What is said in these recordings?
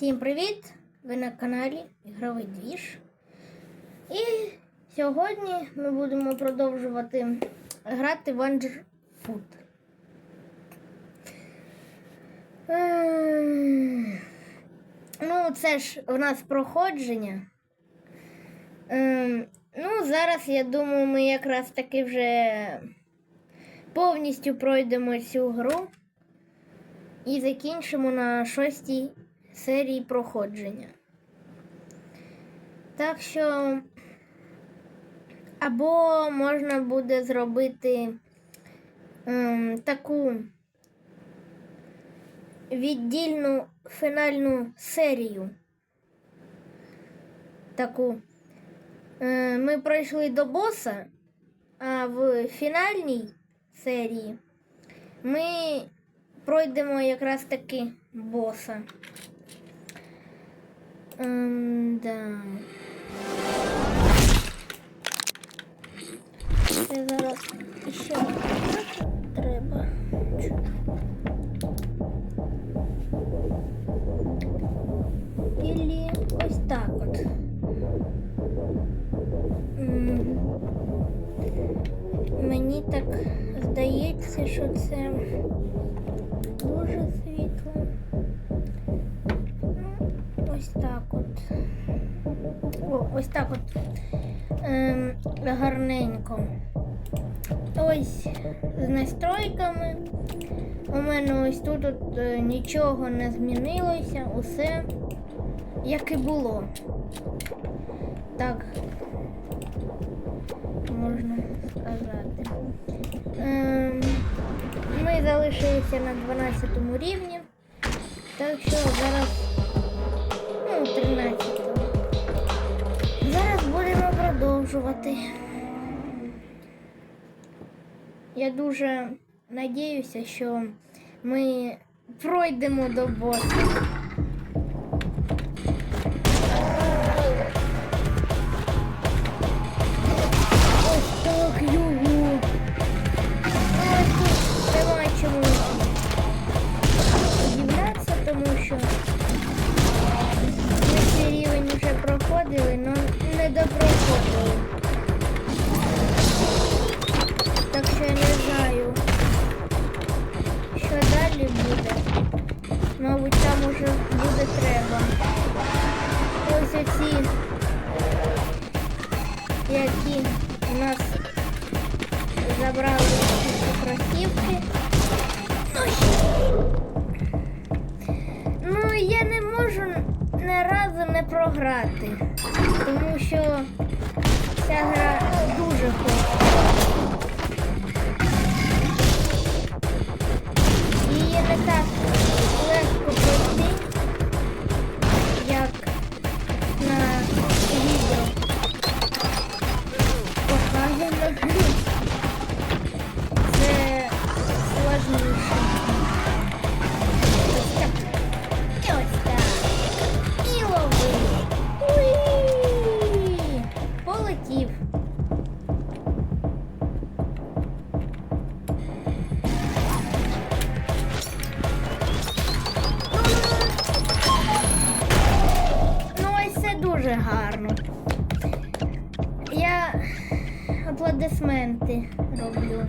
Всім привіт! Ви на каналі Ігровий Двіж. І сьогодні ми будемо продовжувати грати в Food. Ем, Ну, це ж у нас проходження. Ем, Ну, зараз я думаю, ми якраз таки вже повністю пройдемо цю гру і закінчимо на шостій серії проходження. Так що або можна буде зробити ем, таку віддільну фінальну серію. Таку. Е, ми пройшли до боса, а в фінальній серії ми пройдемо якраз таки боса. Ем, да. Ось так от. Ем, гарненько. Ось з настройками. У мене ось тут от, е, нічого не змінилося, усе як і було. Так, можна сказати. Ем, ми залишилися на 12 рівні. Так що зараз ну, 13. Продовжувати. Я дуже надіюся, що ми пройдемо до боса. Аплодисменти роблю.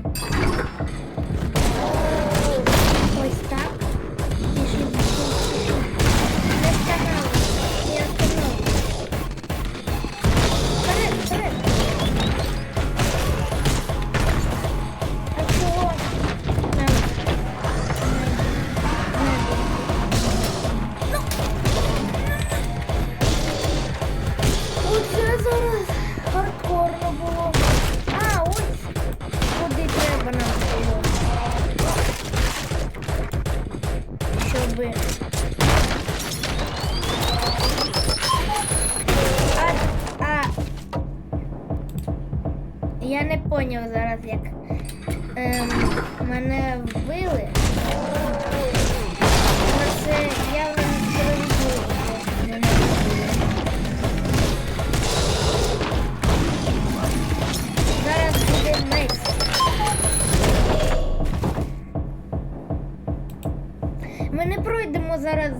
Зараз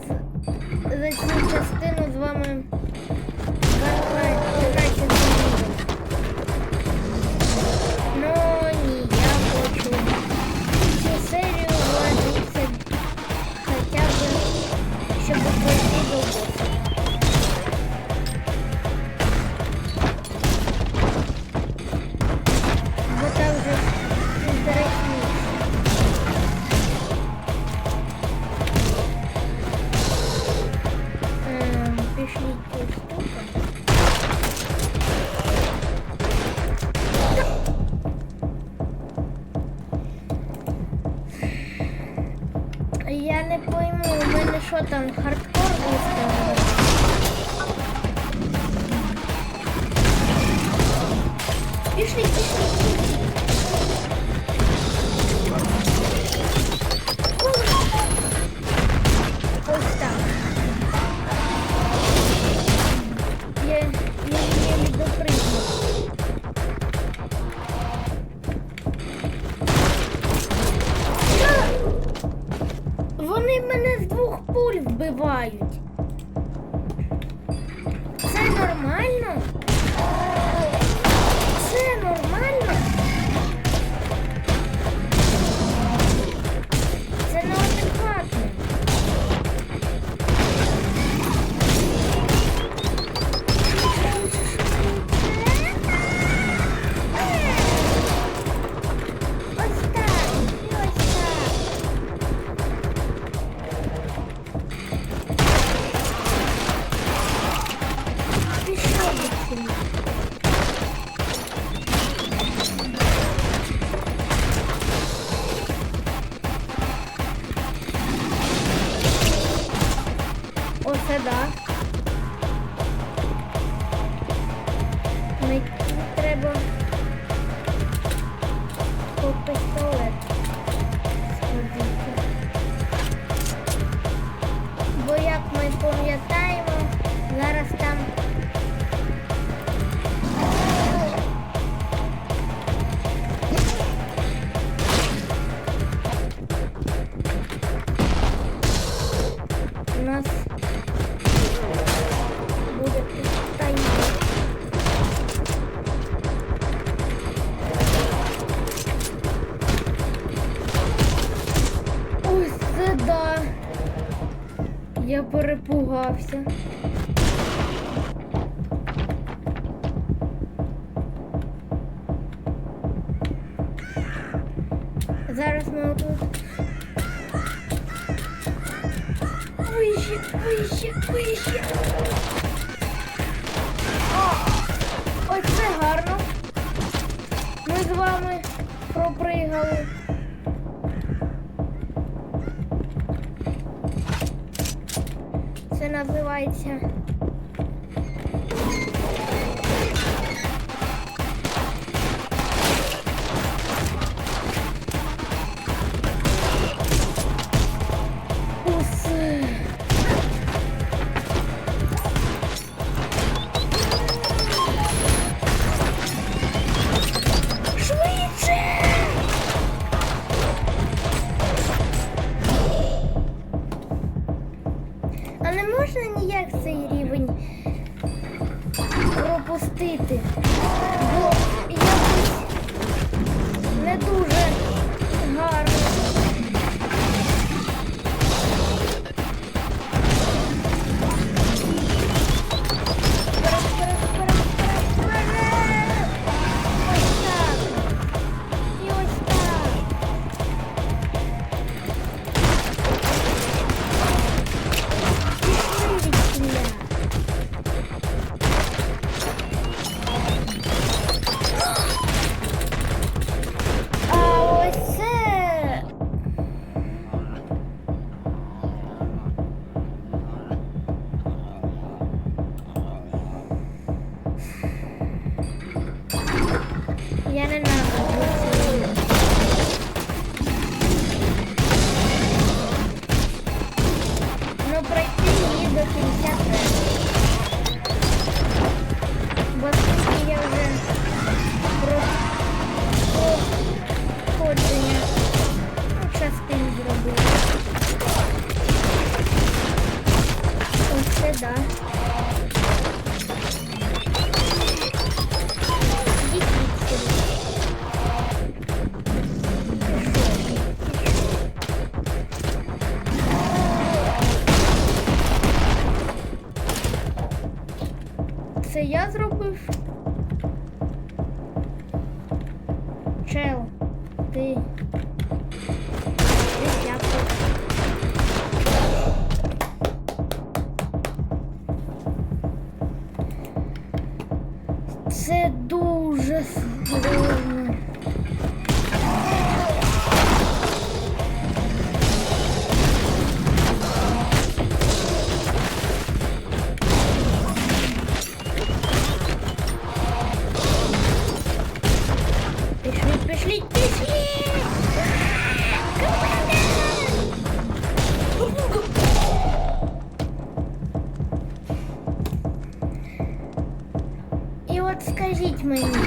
Что там хардкор виставили. Пішли, пішли. куль вбивають. Це нормально? сховався. Зараз ми тут. Вище, вище, вище. Ось це гарно. Ми з вами пропригали. 画一下 unutmayın.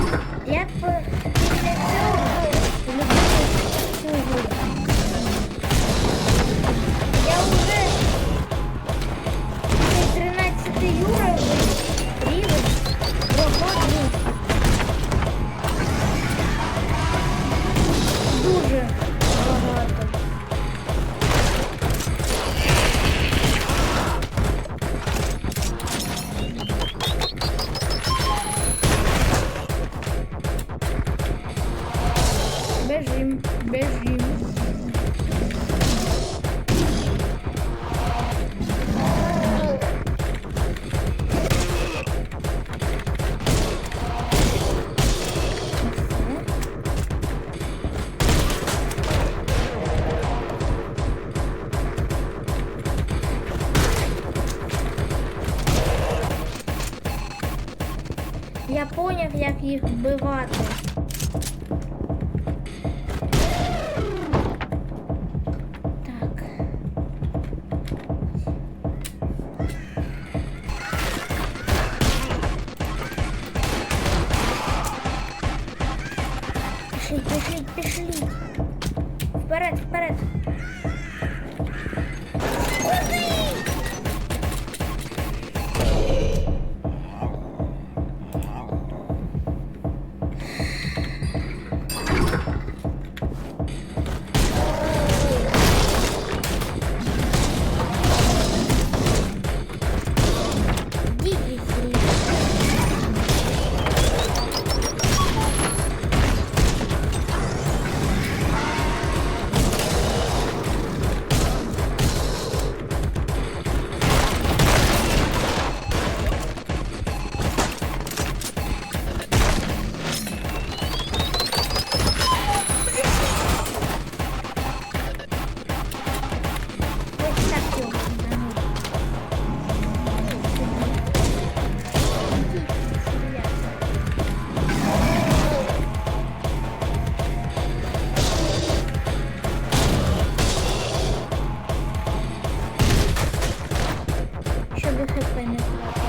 Я поняв, як їх вбивати. beni.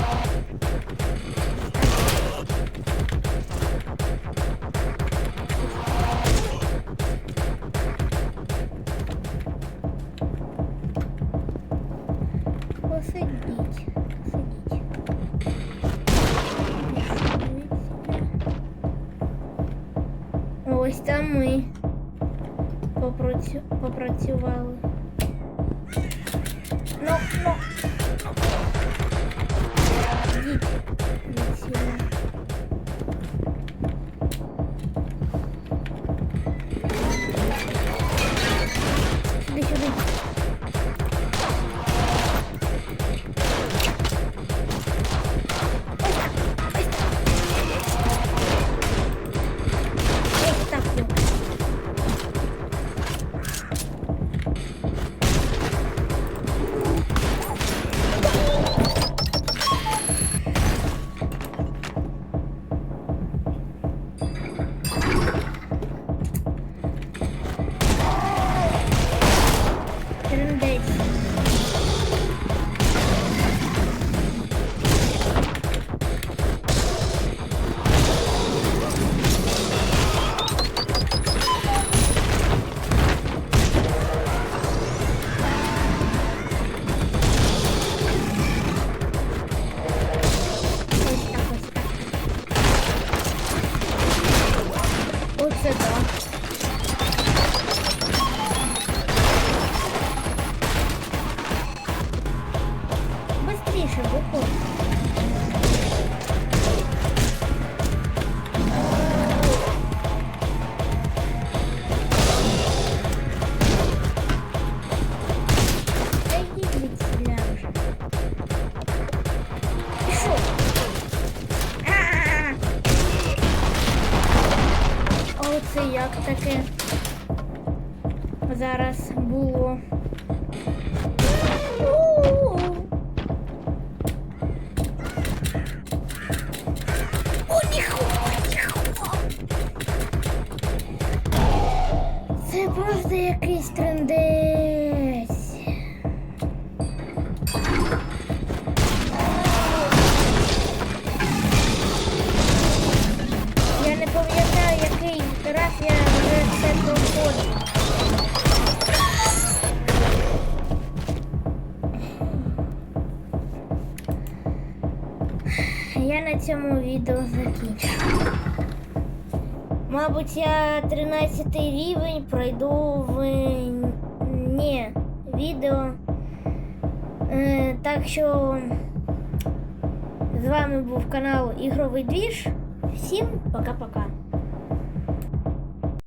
onde você tá. Оце як таке зараз було. Я вже це проходив. Я на цьому відео закінчу. Мабуть, я 13 рівень пройду в не відео. Е, так що з вами був канал Ігровий Двіж. Всім пока-пока.